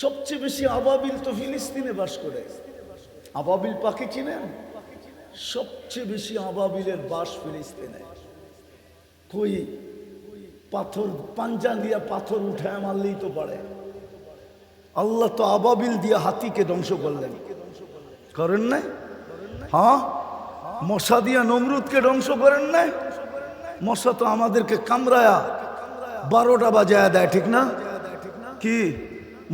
সবচেয়ে বেশি আবাবিল তো ফিলিস্তিনে বাস করে। আবাবিল পাখি চিনেন? সবচেয়ে বেশি আবাবিলের বাস ফিলিস্তিনে। কই পাথর পাঞ্জা দিয়া পাথর উঠায় মারলেই তো পারে। আল্লাহ তো আবাবিল দিয়ে হাতিকে ধ্বংস করলেন। করেন নাই? হ্যাঁ? মশা দিয়া নমরুদকে ধ্বংস করেন নাই? মশা তো আমাদেরকে কামড়ায়া বারোটা বাজায় দেয়, ঠিক না? কি?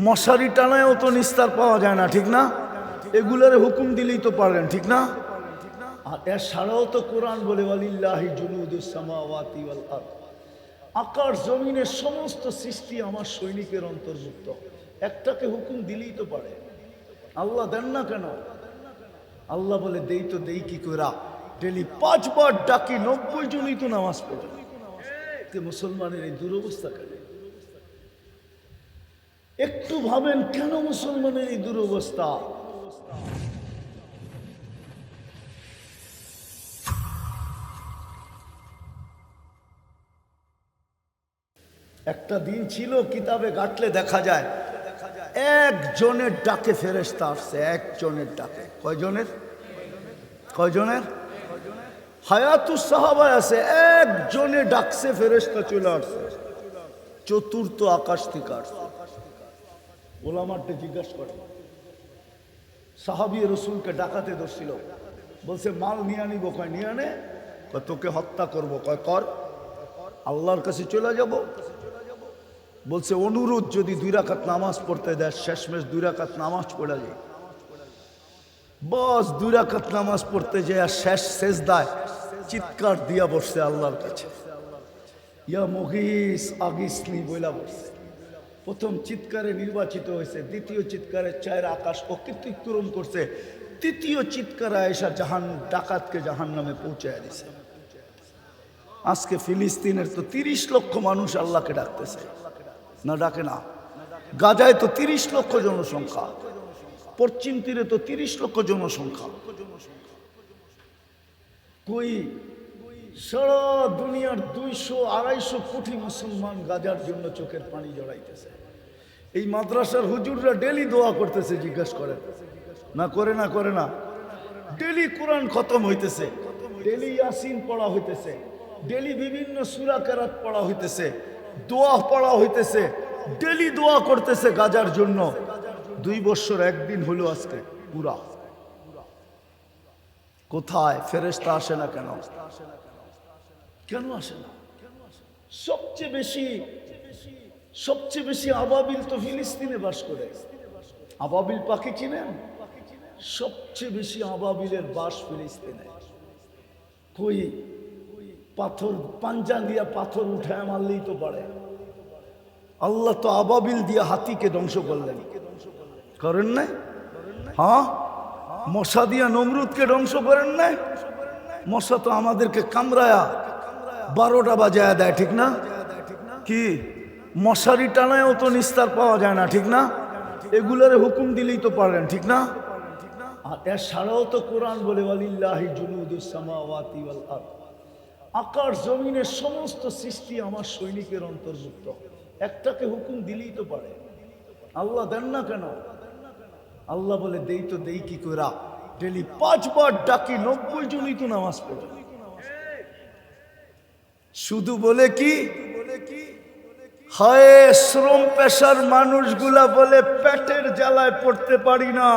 মশারি টানায়ও তো নিস্তার পাওয়া যায় না, ঠিক না? এগুলোর হুকুম দিলেই তো পারেন ঠিক না? আর এর ছাড়াও তো কোরআন বলে আকাশ জমিনের সমস্ত সৃষ্টি আমার সৈনিকের অন্তর্ভুক্ত। একটাকে হুকুম দিলেই তো পারে। আল্লাহ দেন না কেন? আল্লাহ বলে, দেই তো, দেই কি করা ডেলি পাঁচবার ডাকি, নব্বই জনই তো নামাজ পড়ে। মুসলমানের এই দুরবস্থা কেন? একটু ভাবেন কেন মুসলমানের এই দুরবস্থা? একটা দিন ছিল, কিতাবে গাটলে দেখা যায়, একজনের ডাকে ফেরেস্তা আসছে, একজনের ডাকে। কয়জনের? কয়জনের? হায়াতুস সাহাবায় আছে, একজনে ডাকছে ফেরেস্তা চলে আসছে। চতুর্থ আকাশ থেকে আসছে। ওলামারটা জিজ্ঞাসা করে। সাহাবি রসুলকে ডাকাতে ধরছিল। বলছে, মাল নিয়ে আনিব কয়? নিয়ে আনে। কয়, তোকে হত্যা করব। কয়, কর। আল্লাহর কাছে চলে যাব। বলছে, অনুরোধ যদি দুই রাকাত নামাজ পড়তে দেয়, শেষমেশ দুই রাকাত নামাজ পড়া যায় বস, দুই রাকাত নামাজ পড়তে যায় আর শেষ শেষ দায় চিৎকার দিয়া বসছে আল্লাহর কাছে। ইয়া মহিস আগিসনি বইলা বসছে। প্রথম চিৎকারে নির্বাচিত হয়েছে, দ্বিতীয় চিৎকারে চায়ের আকাশ অকৃতিক্রম করছে, তৃতীয় চিৎকারে আয়েশা জাহান, ডাকাতকে জাহান নামে পৌঁছায় দিছে। আজকে ফিলিস্তিনের তো তিরিশ লক্ষ মানুষ আল্লাহকে ডাকতেছে। না, ডাকে না। গাজায় তো তিরিশ লক্ষ জনসংখ্যা। পশ্চিম তীরে তো তিরিশ লক্ষ জনসংখ্যা। কই সারা দুনিয়ার দুইশো, আড়াইশো কোটি মুসলমান গাজার জন্য চোখের পানি জড়াইতেছে। এই মাদ্রাসার হুজুররা ডেলি দোয়া করতেছে, জিজ্ঞাসা করে না করে না করে না। ডেলি কোরআন খতম হইতেছে। ডেলি ইয়াসিন পড়া হইতেছে। ডেলি বিভিন্ন সুরা কেরাত পড়া হইতেছে। দোয়া পড়া হইতেছে। ডেলি দোয়া করতেছে গাজার জন্য। দুই বছর, একদিন হলো আজকে, পুরা। কোথায়? ফেরেস্তা আসে না কেন? কেন আসে না? সবচেয়ে বেশি সবচেয়ে বেশি আবাবিল তো ফিলিস্তিনে বাস করে। আবাবিল পাখি চিনেন? সবচেয়ে বেশি আবাবিলের বাস ফিলিস্তিনে। কই পাথর পাঞ্জা দিয়া পাথর উঠায় মারলেই তো পারে। আল্লাহ তো আবাবিল দিয়ে হাতিকে ধ্বংস করলেন। করেন নাই? হ্যাঁ? মশা দিয়া নমরুদকে ধ্বংস করেন নাই? মশা তো আমাদেরকে কামড়ায়া বারোটা বাজায় দেয়, ঠিক না? কি? মশারি টানায়ও তো নিস্তার পাওয়া যায় না, ঠিক না? এগুলোর হুকুম দিলেই তো পারেন, ঠিক না? আর এর ছাড়াও তো কোরআন বলে আকাশ জমিনের সমস্ত সৃষ্টি আমার সৈনিকের অন্তর্ভুক্ত। একটাকে হুকুম দিলেই তো পারে। আল্লাহ দেন না কেন? আল্লাহ বলে, দেই তো দেই কি করা ডেলি পাঁচবার ডাকি নব্বই জনই তো নামাজ পড়ে। শুধু বলে কি? হয়, শ্রম পেশার মানুষগুলা বলে পেটের জ্বালায় পড়তে পারি না।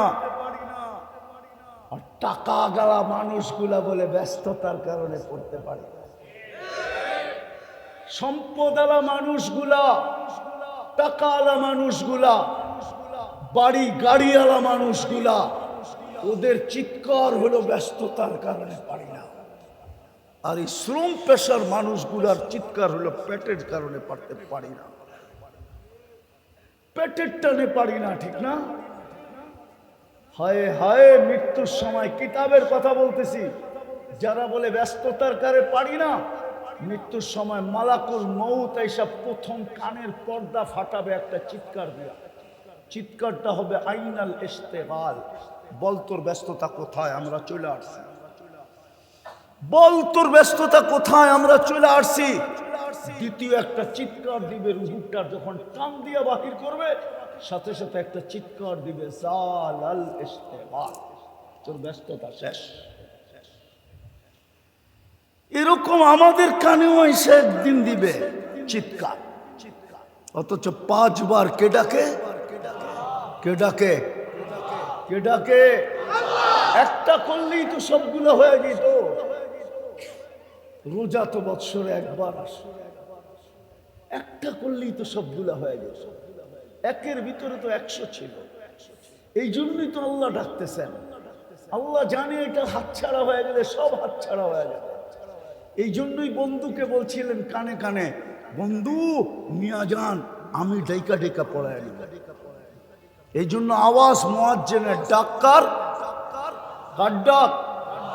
আর টাকা গালা মানুষগুলা বলে ব্যস্ততার কারণে পড়তে পারি না। সম্পদালা মানুষগুলা টাকাওয়ালা মানুষগুলা, বাড়ি গাড়িওয়ালা মানুষগুলা, ওদের চিৎকার হলো ব্যস্ততার কারণে পারি না। আর এই শ্রম পেশার মানুষগুলার চিৎকার হলো পেটের কারণে পারতে পারি না। পেটের টানে পারি না, ঠিক না? হায় হায়, মৃত্যুর সময় কিতাবের কথা বলতেছি। যারা বলে ব্যস্ততার কারে পারি না, মৃত্যুর সময় মালাকুল মৌত এইসব প্রথম কানের পর্দা ফাটাবে একটা চিৎকার দিয়া। চিৎকারটা হবে আইনাল ইস্তেগাল। বল তোর ব্যস্ততা কোথায়? আমরা চলে আসছি। বল তোর ব্যস্ততা কোথায়? আমরা চলে আসছি। দ্বিতীয় একটা চিৎকার দিবে রুহুটার যখন টান দিয়ে বাহির করবে, সাথে সাথে একটা চিৎকার দিবে তোর ব্যস্ততা শেষ। এরকম আমাদের কানেও এসে একদিন দিবে চিৎকার। অথচ পাঁচবার কে ডাকে? কে ডাকে? কে ডাকে? একটা করলেই তো সবগুলো হয়ে যেত। রোজা তো বৎসরে একবার একটা করলেই তো সবগুলা হয়ে গেছে একের ভিতরে তো একশো ছিল। এই জন্যই তো আল্লাহ ডাকতেছেন। আল্লাহ জানে এটা হাতছাড়া হয়ে গেলে সব হাতছাড়া হয়ে যাবে। এই জন্যই বন্ধুকে বলছিলেন কানে কানে, বন্ধু মিয়া যান, আমি ডেকা ডেকা পড়ায় এই জন্য আওয়াজ মোয়াজ্জেনের ডাক্তার কার ডাক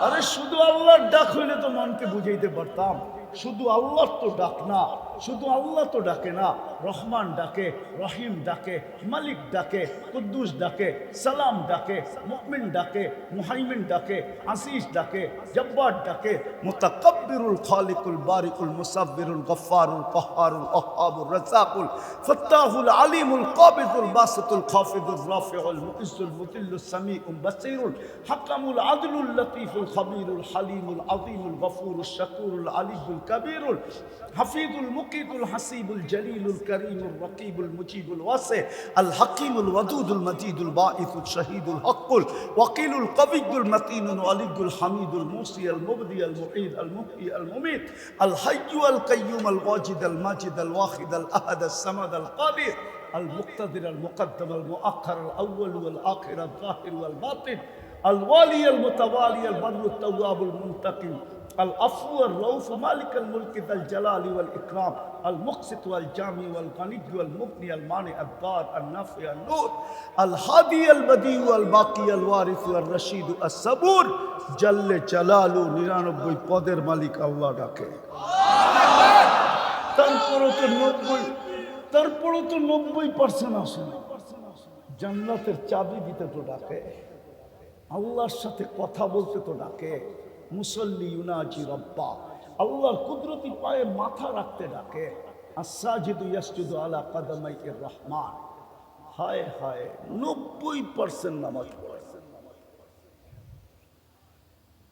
আরে শুধু আল্লাহর ডাক হইলে তো মনকে বুঝাইতে পারতাম। শুধু আল্লাহর তো ডাক না। শুধু আল্লাহ তো ডাকে না রহমান ডাকে রহিম ডাকে মালিক ডাকে কুদ্দুস ডাকে সালাম ডাকে মুকমিন ডাকে মুহাইমিন ডাকে আসিস ডাকে জব্বার ডাকে মুতাকাব্বিরুল খালিকুল বারিকুল মুসাব্বিরুল গফফারুল কহ্হারুল ওয়াহ্হাবুর রাজ্জাকুল ফাত্তাহুল আলিমুল কাবিদুল বাসিতুল খাফিদুর রাফিউল মুইজ্জুল মুতিল্লুস সামিউল বাসীরুল হাকামুল আদলুল লতীফুল খবীরুল হালিমুল আযীমুল গফুরুল শাকুরুল আলিয়ুল কবীরুল হাফিজুল المقيت الحسيب الجليل الكريم الرقيب المجيب الواسع الحكيم الودود المجيد الباعث الشهيد الحق الوكيل القوي المتين الولي الحميد الموصي المبدي المعيد المحيي المميت الحي القيوم الواجد الماجد الواحد الأحد الصمد القادر المقتدر المقدم المؤخر الأول والآخر الظاهر والباطن الوالي المتوالي البر التواب المنتقم العفو الرؤوف مالك الملك ذا الجلال والإكرام المقسط والجامع والغني والمغني المانع الضار النافع النور الهادي البديع الباقي الوارث والرشيد الصبور جل جلاله নিরানব্বই পদের মালিক আল্লাহ ডাকে তারপরও তো নব্বই তারপরও তো নব্বই পার্সেন্ট আসে না জান্নাতের চাবি দিতে তো ডাকে আল্লাহর সাথে কথা বলতে তো ডাকে। মুসল্লি ইউনাজি রব্বা, আল্লাহর কুদরতি পায়ে মাথা রাখতে ডাকে। আসাজিদু ইয়াসজুদু আলা কাদামাইকে রহমান। হায় হায়, নব্বই পার্সেন্ট নামাজ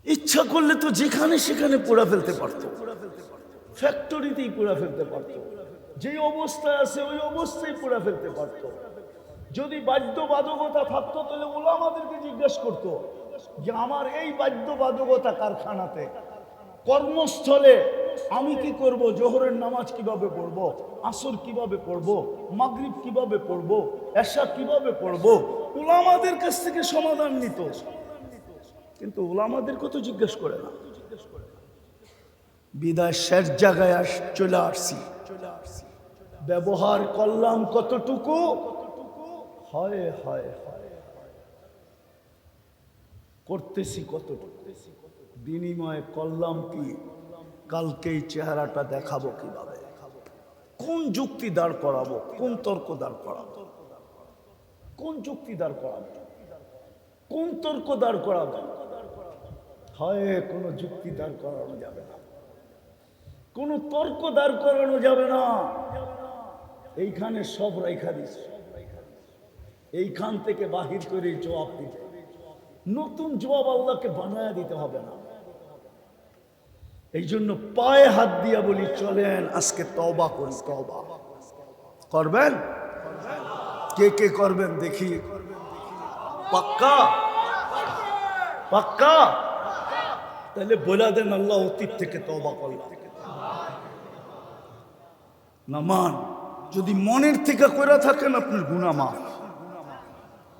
ইচ্ছা করলে তো যেখানে সেখানে পোড়া ফেলতে পারতো। ফ্যাক্টরিতেই পোড়া ফেলতে পারতো। যে অবস্থায় আছে, ওই অবস্থায় পোড়া ফেলতে পারতো। যদি বাধ্যবাধকতা থাকতো, তাহলে ওলা আমাদেরকে জিজ্ঞেস করতো যে, আমার এই বাধ্যবাধকতা কারখানাতে কর্মস্থলে আমি কি করব? জোহরের নামাজ কীভাবে পড়ব? আসর কীভাবে পড়ব? মাগরিব কীভাবে পড়ব? এশা কীভাবে পড়ব? ওলামাদের কাছ থেকে সমাধান নিত। কিন্তু ওলামাদেরকে তো জিজ্ঞেস করে না। বিদায় শেষ জায়গায় চলে আসছি। ব্যবহার করলাম কতটুকু? হয় হয় হয় করতেছি কতটুকু? বিনিময়ে করলাম কি? কালকে এই চেহারাটা দেখাবো কীভাবে? কোন যুক্তি দাঁড় করাবো? কোন তর্ক দাঁড় করাবো? কোন যুক্তি দাঁড় করাবো? কোন তর্ক দাঁড় করাবো? হয়, কোনো যুক্তি দাঁড় করানো যাবে না। কোনো তর্ক দাঁড় করানো যাবে না। এইখানে সব রেখা দিছে এইখান থেকে বাহির করে জবাব দিতে নতুন জবাব আল্লাহকে বানায় দিতে হবে না। এই জন্য পায়ে হাত দিয়া বলি, চলেন আজকে তবা করি। তবা করবেন? কে কে করবেন দেখি। পাক্কা? পাক্কা? তাহলে বলে দেন আল্লাহ অতীত থেকে তবা করলাম। না মান যদি মনের থেকে করে থাকেন, আপনার গুণা মাফ।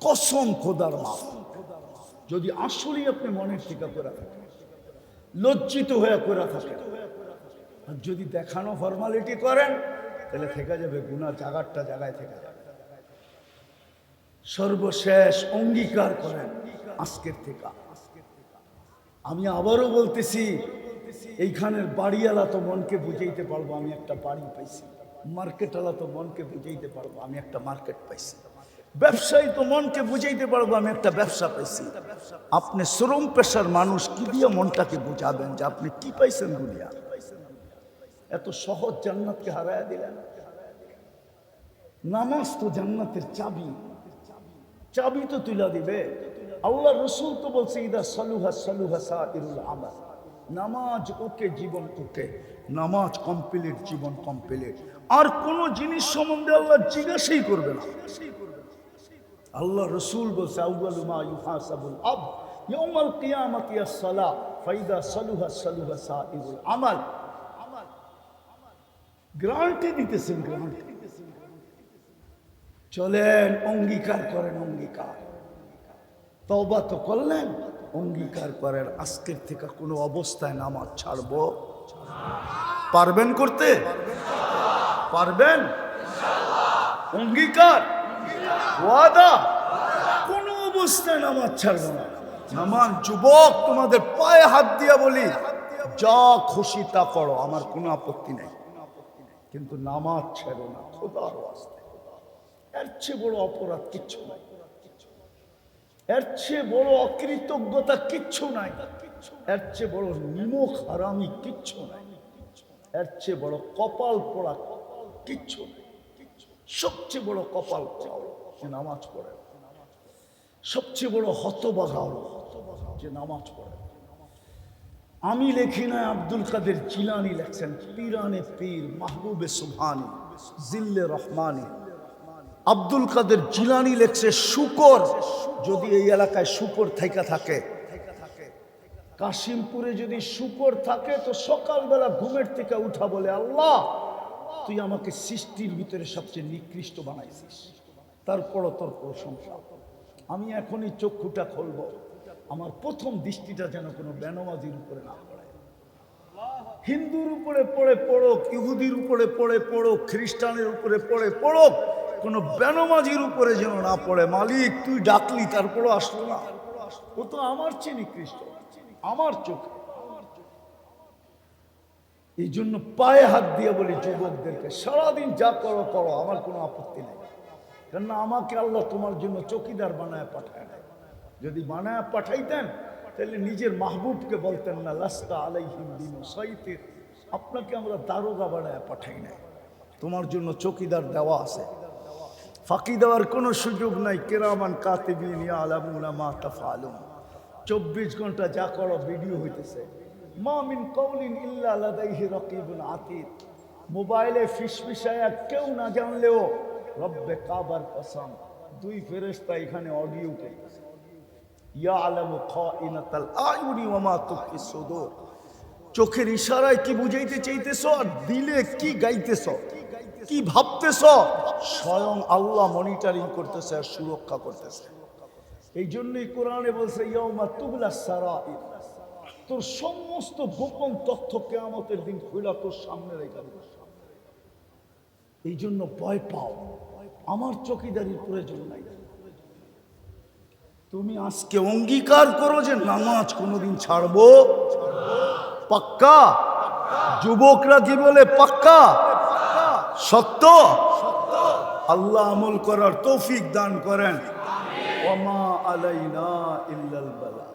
কসম খোদার মাফ যদি আসলেই আপনি মনের থেকে করে থাকেন, লজ্জিত হয়ে করে থাকেন, আর যদি দেখানো ফর্মালিটি করেন, তাহলে থেকে যাবে গুণা জাগারটা জায়গায় থেকে যাবে। সর্বশেষ অঙ্গীকার করেন আজকের থেকে। আমি আবারও বলতেছি, এইখানের বাড়িওয়ালা তো মনকে বুঝাইতে পারব, আমি একটা বাড়ি পাইছি। মার্কেটওয়ালা তো মনকে বুঝাইতে পারব, আমি একটা মার্কেট পাইছি। ব্যবসায়ী তো মনকে বুঝাইতে পারব, আমি একটা ব্যবসা পাইছি। আপনি শ্রম পেশার মানুষ, কি দিয়ে মনটাকে বুঝাবেন যে আপনি কি পাইছেন দুনিয়া? এত সহজ জান্নাতকে হারায় দিলেন। নামাজ তো জান্নাতের চাবি। চাবি তো তুলা দিবে। আল্লাহ রসুল তো বলছে, ইদা সালুহা সালুহা সাইরুল আমাল। নামাজ ওকে, জীবন ওকে। নামাজ কমপ্লিট জীবন কমপ্লিট আর কোন জিনিস সম্বন্ধে আল্লাহ জিজ্ঞাসাই করবে না। আল্লাহ রসুল বলছে ফাইদা দিতেছেন গ্রান্টে চলেন, অঙ্গীকার করেন, অঙ্গীকার। তবা তো করলেন, অঙ্গীকার করেন। আজকের থেকে কোনো অবস্থায় নামাজ ছাড়বো। পারবেন করতে? পারবেন? অঙ্গীকার? ওয়াদা? কোনো অবস্থায় নামাজ ছাড়বো না। নামাজ যুবক তোমাদের পায়ে হাত দিয়া বলি যা খুশি তা করো আমার কোনো আপত্তি নেই। কিন্তু নামাজ ছেড়ো না খোদার ওয়াস্তে। এর চেয়ে বড় অপরাধ কিচ্ছু নাই। এর চেয়ে বড় অকৃতজ্ঞতা কিচ্ছু নাই। এর চেয়ে বড় নিমক হারামি কিচ্ছু নাই। এর চেয়ে বড় কপাল পড়া কিচ্ছু নাই। সবচেয়ে বড় কপাল যে নামাজ পড়ে। সবচেয়ে বড় হতবাগা হলো যে নামাজ পড়ে। আমি লেখি না, আব্দুল কাদের জিলানি লেখছেন, পীরানে পীর মাহবুবে সুবহানি, জিল্লে রহমানি। আব্দুল কাদের জিলানি লেখছে, শুকর যদি এই এলাকায় শুকর থেকে থাকে। কাশিমপুরে যদি শুকর থাকে, তো সকালবেলা ঘুমের থেকে উঠা বলে, আল্লাহ তুই আমাকে সৃষ্টির ভিতরে সবচেয়ে নিকৃষ্ট বানাইছিস। তারপরও তোর প্রশংসা আমি এখনই চক্ষুটা খুলব। আমার প্রথম দৃষ্টিটা যেন কোনো বেনমাজির উপরে না পড়ে। হিন্দুর উপরে পড়ে পড়ুক, ইহুদির উপরে পড়ে পড়ুক, খ্রিস্টানের উপরে পড়ে পড়ুক, কোনো বেনমাজির উপরে যেন না পড়ে। মালিক, তুই ডাকলি, তারপরও আসলো না। ও তো আমার চেয়ে নিকৃষ্ট। আমার চোখে। এই জন্য পায়ে হাত দিয়ে বলি, যুবকদেরকে, সারাদিন যা করো করো, আমার কোনো আপত্তি নেই। কেননা আমাকে আল্লাহ তোমার জন্য চকিদার বানায় পাঠায় না যদি বানায় পাঠাইতেন, তাহলে নিজের মাহবুবকে বলতেন না, লাস্তা আলাইহিম দিন সাইতের আপনাকে আমরা দারোগা বানায় পাঠাই নাই। তোমার জন্য চকিদার দেওয়া আছে। ফাঁকি দেওয়ার কোনো সুযোগ নাই। কেরামান কাতিবিন ইয়া আলামুনা মা তাফা আলম চব্বিশ ঘণ্টা যা করো, ভিডিও হইতেছে। মা মিন কৌলিন ইল্লা লাদাইহি রাকিবুন আতীত মোবাইলে ফিসফিসায়া কেউ না জানলেও রব্বে কাবার কসম, দুই ফেরেশতা এখানে অডিও সুদূর। চোখের ইশারায় কি বুঝাইতে চাইতেছো আর দিলে কি গাইতেছ? কি ভাবতেছ? স্বয়ং আল্লাহ মনিটরিং করতেছে আর সুরক্ষা করতেছে। এই জন্যই কোরআনে বলছে ইয়মা তুবলা সারা তোর সমস্ত গোপন তথ্য কেয়ামতের দিন খুলা তোর সামনে রেখে। এই জন্য ভয় পাও। আমার চকিদারির প্রয়োজন নাই। তুমি আজকে অঙ্গীকার করো যে নামাজ কোনোদিন ছাড়বো। পাক্কা? যুবকরা কি বলে পাক্কা? সত্য? আল্লাহ আমল করার তৌফিক দান করেন। ওমা আলাইনা ইল্লাল বালা।